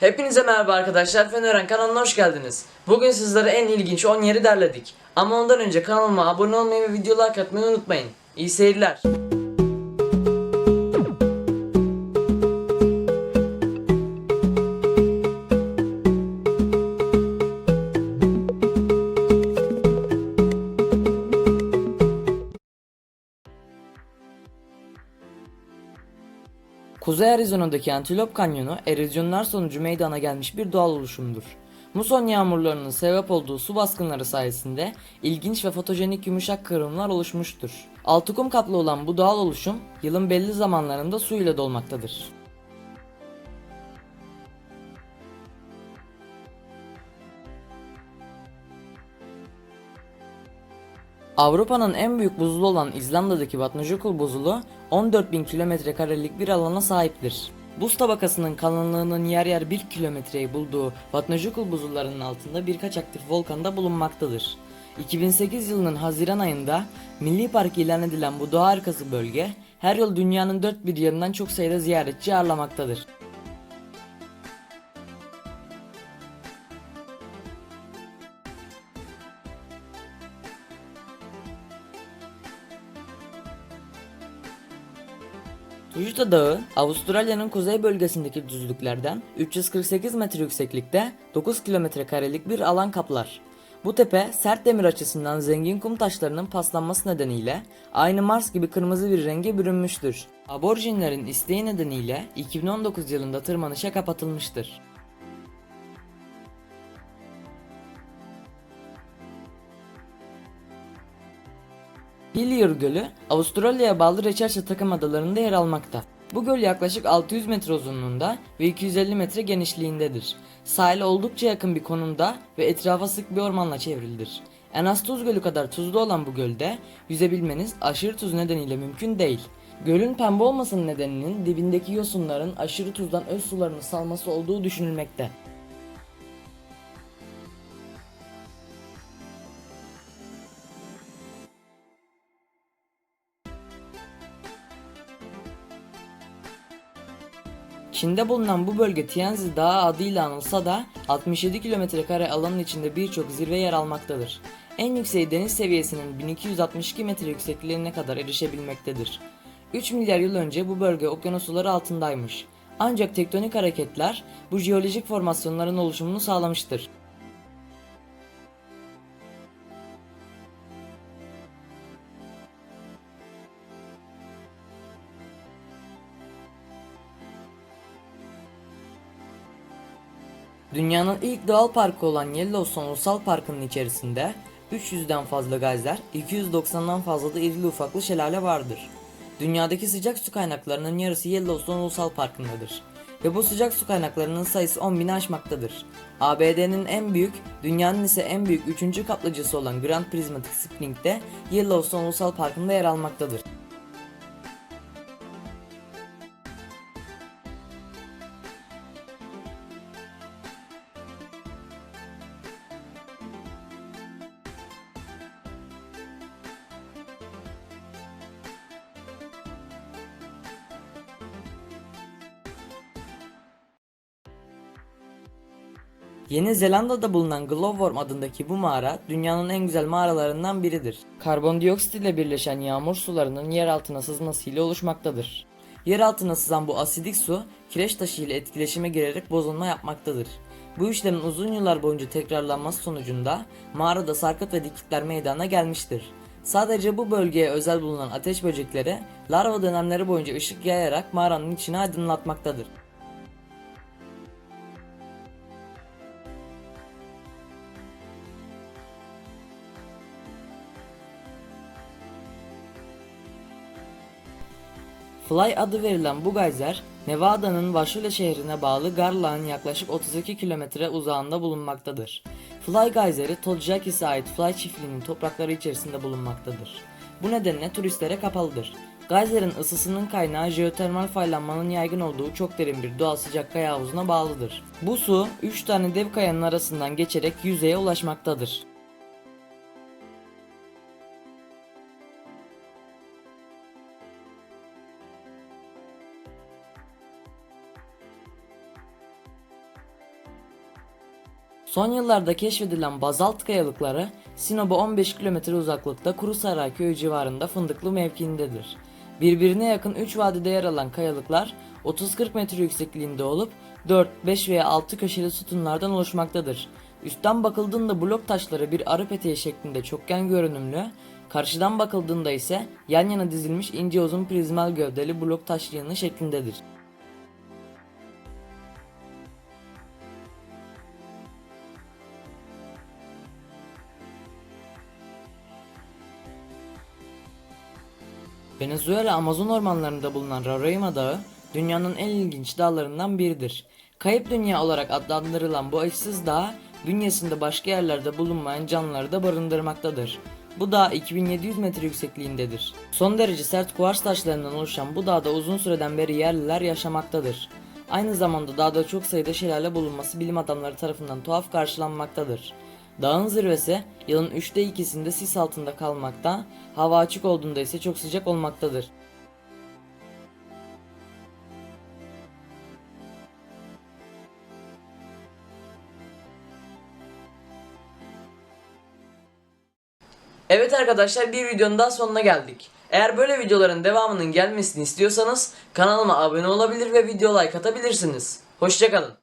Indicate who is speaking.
Speaker 1: Hepinize merhaba arkadaşlar. Fen Öğren kanalına hoş geldiniz. Bugün sizlere en ilginç 10 yeri derledik. Ama ondan önce kanalıma abone olmayı ve video like atmayı unutmayın. İyi seyirler. Kuzey Arizona'daki Antelope Kanyonu erozyonlar sonucu meydana gelmiş bir doğal oluşumdur. Muson yağmurlarının sebep olduğu su baskınları sayesinde ilginç ve fotojenik yumuşak kırımlar oluşmuştur. Altı kum kaplı olan bu doğal oluşum yılın belli zamanlarında su ile dolmaktadır. Avrupa'nın en büyük buzulu olan İzlanda'daki Vatnajökull buzulu 14.000 kilometre karelik bir alana sahiptir. Buz tabakasının kalınlığının yer yer 1 kilometreyi bulduğu Vatnajökull buzullarının altında birkaç aktif volkanda bulunmaktadır. 2008 yılının Haziran ayında Milli Park ilan edilen bu doğa harikası bölge her yıl dünyanın dört bir yanından çok sayıda ziyaretçi ağırlamaktadır. Tujuta Dağı, Avustralya'nın kuzey bölgesindeki düzlüklerden 348 metre yükseklikte 9 kilometre karelik bir alan kaplar. Bu tepe sert demir açısından zengin kum taşlarının paslanması nedeniyle aynı Mars gibi kırmızı bir renge bürünmüştür. Aborjinlerin isteği nedeniyle 2019 yılında tırmanışa kapatılmıştır. Hillier Gölü, Avustralya'ya bağlı Reçelce takım adalarında yer almakta. Bu göl yaklaşık 600 metre uzunluğunda ve 250 metre genişliğindedir. Sahile oldukça yakın bir konumda ve etrafa sık bir ormanla çevrilidir. En az Tuz Gölü kadar tuzlu olan bu gölde yüzebilmeniz aşırı tuz nedeniyle mümkün değil. Gölün pembe olmasının nedeninin dibindeki yosunların aşırı tuzdan öz sularını salması olduğu düşünülmekte. Çin'de bulunan bu bölge Tianzi Dağı adıyla anılsa da 67 kilometre kare alanın içinde birçok zirve yer almaktadır. En yüksek deniz seviyesinin 1262 metre yüksekliğine kadar erişebilmektedir. 3 milyar yıl önce bu bölge okyanus suları altındaymış. Ancak tektonik hareketler bu jeolojik formasyonların oluşumunu sağlamıştır. Dünyanın ilk doğal parkı olan Yellowstone Ulusal Parkı'nın içerisinde 300'den fazla geyser, 290'dan fazla da irili ufaklı şelale vardır. Dünyadaki sıcak su kaynaklarının yarısı Yellowstone Ulusal Parkı'ndadır. Ve bu sıcak su kaynaklarının sayısı 10 bini aşmaktadır. ABD'nin en büyük, dünyanın ise en büyük 3. kaplıcısı olan Grand Prismatic Spring de Yellowstone Ulusal Parkı'nda yer almaktadır. Yeni Zelanda'da bulunan Glowworm adındaki bu mağara dünyanın en güzel mağaralarından biridir. Karbondioksit ile birleşen yağmur sularının yer altına sızmasıyla oluşmaktadır. Yer altına sızan bu asidik su kireç taşı ile etkileşime girerek bozulma yapmaktadır. Bu işlemin uzun yıllar boyunca tekrarlanması sonucunda mağarada sarkıt ve dikitler meydana gelmiştir. Sadece bu bölgeye özel bulunan ateş böcekleri larva dönemleri boyunca ışık yayarak mağaranın içini aydınlatmaktadır. Fly adı verilen bu geyser, Nevada'nın Vashula şehrine bağlı Garland'ın yaklaşık 32 kilometre uzağında bulunmaktadır. Fly geyseri Toljakis'e ait Fly çiftliğinin toprakları içerisinde bulunmaktadır. Bu nedenle turistlere kapalıdır. Geyserin ısısının kaynağı jeotermal faylanmanın yaygın olduğu çok derin bir doğal sıcak kaya havuzuna bağlıdır. Bu su 3 tane dev kayanın arasından geçerek yüzeye ulaşmaktadır. Son yıllarda keşfedilen bazalt kayalıkları Sinop'a 15 kilometre uzaklıkta Kurusaray köyü civarında fındıklı mevkiindedir. Birbirine yakın 3 vadide yer alan kayalıklar 30-40 metre yüksekliğinde olup 4, 5 veya 6 köşeli sütunlardan oluşmaktadır. Üstten bakıldığında blok taşları bir arı peteği şeklinde çokgen görünümlü, karşıdan bakıldığında ise yan yana dizilmiş ince uzun prizmal gövdeli blok taş yığını şeklindedir. Venezuela Amazon ormanlarında bulunan Roraima Dağı dünyanın en ilginç dağlarından biridir. Kayıp Dünya olarak adlandırılan bu eşsiz dağ bünyesinde başka yerlerde bulunmayan canlıları da barındırmaktadır. Bu dağ 2700 metre yüksekliğindedir. Son derece sert kuvars taşlarından oluşan bu dağda uzun süreden beri yerliler yaşamaktadır. Aynı zamanda dağda çok sayıda şelale bulunması bilim adamları tarafından tuhaf karşılanmaktadır. Dağın zirvesi yılın üçte ikisinde sis altında kalmakta, hava açık olduğunda ise çok sıcak olmaktadır. Evet arkadaşlar bir videonun daha sonuna geldik. Eğer böyle videoların devamının gelmesini istiyorsanız kanalıma abone olabilir ve video like atabilirsiniz. Hoşçakalın.